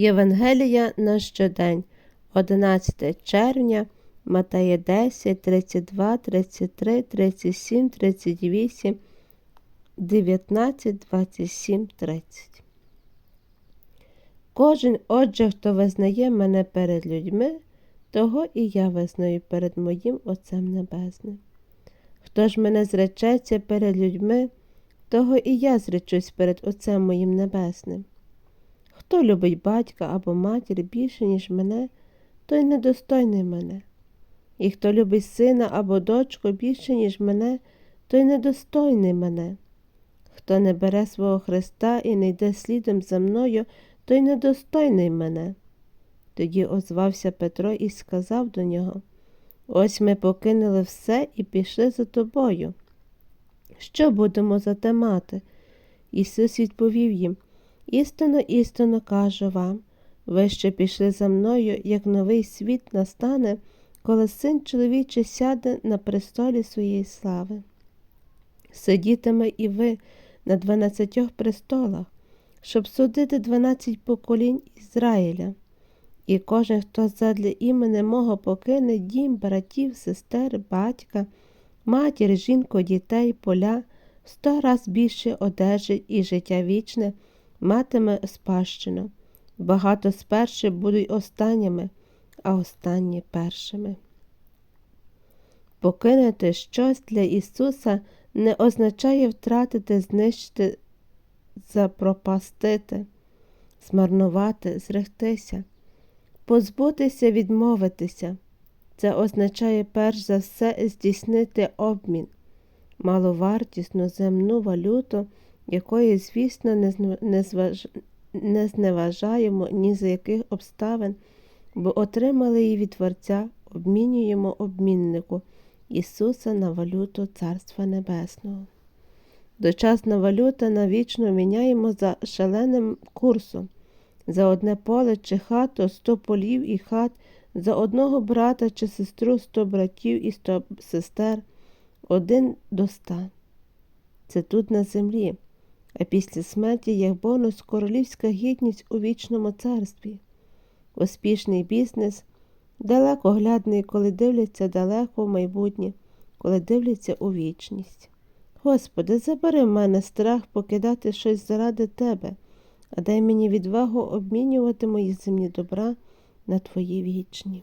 Євангелія на щодень, 11 червня, Матея 10, 32, 33, 37, 38, 19, 27, 30. Кожен, отже, хто визнає мене перед людьми, того і я визнаю перед моїм Отцем Небесним. Хто ж мене зречеться перед людьми, того і я зречусь перед Отцем моїм Небесним. Хто любить батька або матір більше, ніж мене, той недостойний мене. І хто любить сина або дочку більше, ніж мене, той недостойний мене. Хто не бере свого Христа і не йде слідом за мною, той недостойний мене. Тоді озвався Петро і сказав до нього Ось ми покинули все і пішли за тобою. Що будемо за те мати? Ісус відповів їм Істинно, істинно кажу вам, ви ще пішли за мною, як новий світ настане, коли син чоловічий сяде на престолі своєї слави. Сидітиме і ви на дванадцятьох престолах, щоб судити дванадцять поколінь Ізраїля. І кожен, хто задля імені мого покине дім, братів, сестер, батька, матір, жінку, дітей, поля, сто раз більше одержить і життя вічне матиме спадщину. Багато сперши будуть останніми, а останні першими. Покинути щось для Ісуса не означає втратити, знищити, запропастити, змарнувати, зрехтися, позбутися, відмовитися. Це означає перш за все здійснити обмін, маловартісну земну валюту якої, звісно, не, зваж... не зневажаємо ні за яких обставин, бо отримали її від Творця, обмінюємо обміннику Ісуса на валюту Царства Небесного. Дочасна валюта навічно міняємо за шаленим курсом, за одне поле чи хату сто полів і хат, за одного брата чи сестру сто братів і сто сестер, один до ста. Це тут на землі а після смерті як бонус королівська гідність у вічному царстві. Успішний бізнес далекоглядний, коли дивляться далеко в майбутнє, коли дивляться у вічність. Господи, забери в мене страх покидати щось заради Тебе, а дай мені відвагу обмінювати мої земні добра на Твої вічні.